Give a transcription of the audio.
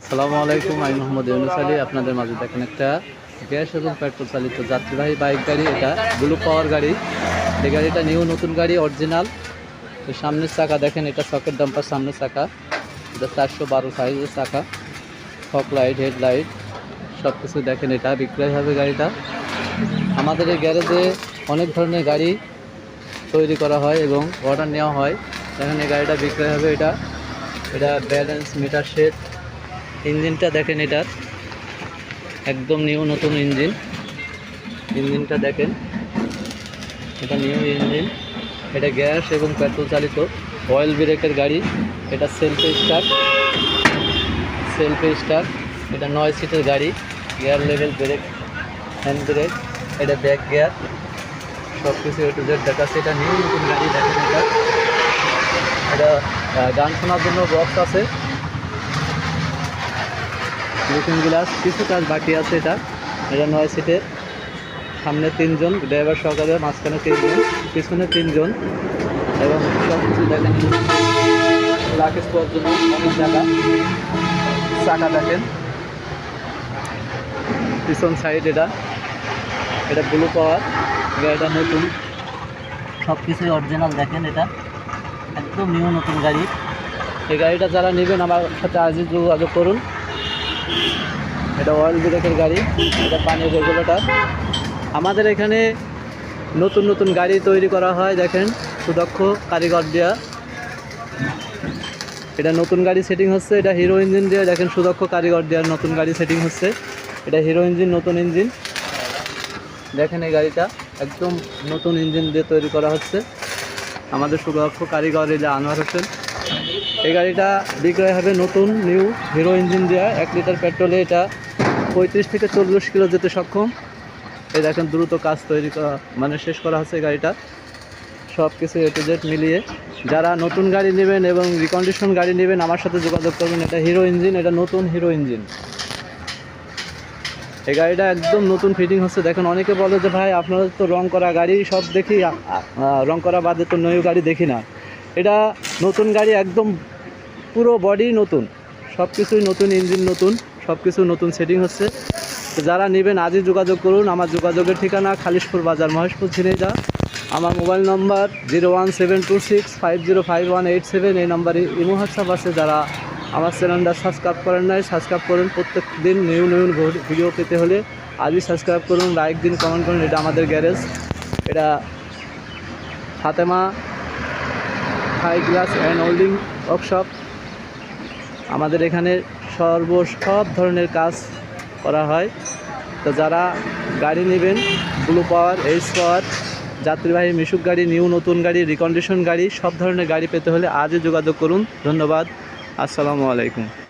আসসালামু আলাইকুম, আমি মোহাম্মদ ইউনুস আলী। আপনাদের মাঝে দেখেন একটা গ্যাস এবং পেট্রোল চালিত যাত্রীবাহী বাইক গাড়ি। এটা ব্লু পাওয়ার গাড়ি। এই গাড়িটা নিউ, নতুন গাড়ি, অরিজিনাল। তো সামনের চাকা দেখেন, এটা সকেট ডাম্পার সামনের চাকা। এটা চারশো বারো সাইজের চাকা। ফক লাইট হেডলাইট সব কিছু দেখেন এটা। বিক্রয় হবে গাড়িটা। আমাদের এই গ্যারেজে অনেক ধরনের গাড়ি তৈরি করা হয় এবং অর্ডার নেওয়া হয়। দেখেন এই গাড়িটা বিক্রয় হবে এটা। এটা ব্যালেন্স, মিটার সেট ইঞ্জিনটা দেখেন এটার একদম নিউ নতুন ইঞ্জিন। ইঞ্জিনটা দেখেন। এটা নিউ ইঞ্জিন। এটা গ্যাস এবং পেট্রোল চালিত। অয়েল ব্রেকের গাড়ি। এটা সেলফে স্টার্ট সেলফে স্টার্ট এটা নয় সিটের গাড়ি। Gear level brake hand brake এটা ব্যাক গিয়ার সব কিছু একটু জেড দেখাচ্ছে। এটা নিউ নতুন গাড়ি। দেখেন এটা। এটা গান শোনার জন্য বক্স আছে। লুকিং গ্লাস, কিছু কাজ বাকি আছে এটা। এটা নয় সিটের। সামনে তিনজন, ড্রাইভার সহকারে, মাঝখানে তিনজন, পিছনে তিনজন এবং সব কিছু দেখেন। লাকেজ পাওয়ার জন্য অনেক জায়গা। চাকা দেখেন। পিছন সাইড এটা। এটা ব্লু পাওয়ার গাড়িটা নতুন। সব কিছুই অরিজিনাল দেখেন এটা। একদম নিউ নতুন গাড়ি। এই গাড়িটা যারা নেবেন আমার সাথে আজই যোগাযোগ করুন। এটা অয়েল ব্রেকের গাড়ি, এটা পানির রেগুলেটর আমাদের এখানে নতুন নতুন গাড়ি তৈরি করা হয়, দেখেন, সুদক্ষ কারিগর দেওয়া এটা নতুন গাড়ি সেটিং হচ্ছে, এটা হিরো ইঞ্জিন দিয়ে, দেখেন, সুদক্ষ কারিগর দেওয়ার নতুন গাড়ি সেটিং হচ্ছে। এটা হিরো ইঞ্জিন নতুন ইঞ্জিন দেখেন এই গাড়িটা, একদম নতুন ইঞ্জিন দিয়ে তৈরি করা হচ্ছে। আমাদের সুদক্ষ কারিগর এটা আনোয়ার হোসেন। এই গাড়িটা বিক্রয় হবে নতুন নিউ হিরো ইঞ্জিন দেওয়া এক লিটার পেট্রোলে এটা পঁয়ত্রিশ থেকে চল্লিশ কিলো যেতে সক্ষম। এই দেখেন দ্রুত কাজ তৈরি করা মানে শেষ করা হচ্ছে গাড়িটা। সব কিছু এ টু জেড মিলিয়ে। যারা নতুন গাড়ি নেবেন এবং রিকন্ডিশন গাড়ি নেবেন, আমার সাথে যোগাযোগ করবেন। এটা হিরো ইঞ্জিন এটা নতুন হিরো ইঞ্জিন এই গাড়িটা একদম নতুন ফিটিং হচ্ছে। দেখেন অনেকে বলে যে, ভাই আপনাদের তো রং করা গাড়ি সব দেখি রং করা বাদে তো নয় গাড়ি দেখি না। এটা নতুন গাড়ি একদম পুরো বডি নতুন সব কিছুই নতুন ইঞ্জিন নতুন সব কিছু নতুন সেটিং হচ্ছে। যারা নেবেন আজই যোগাযোগ করুন, আমার যোগাযোগের ঠিকানা খালিশপুর বাজার, মহেশপুর ঝিনেজা আমার mobile number zero one seven two six five zero five one eight seven, এই নম্বরে ইমো, হোয়াটসঅ্যাপ আছে। যারা আমার চ্যানেলটা সাবস্ক্রাইব করেন নাই, সাবস্ক্রাইব করুন। প্রত্যেক দিন নিউ নিউ ভিডিও পেতে হলে আজই সাবস্ক্রাইব করুন লাইক দিন কমেন্ট করুন। এটা আমাদের গ্যারেজ। এটা Fatema high glass and holding workshop আমাদের এখানে সর্ব সব ধরনের কাজ করা হয়। তো যারা গাড়ি নেবেন, ব্লু পাওয়ার, এইচ পাওয়ার, যাত্রীবাহী মিশুক গাড়ি, নিউ নতুন গাড়ি, রিকন্ডিশন গাড়ি, সব ধরনের গাড়ি পেতে হলে আজই যোগাযোগ করুন। ধন্যবাদ। আসসালামু আলাইকুম।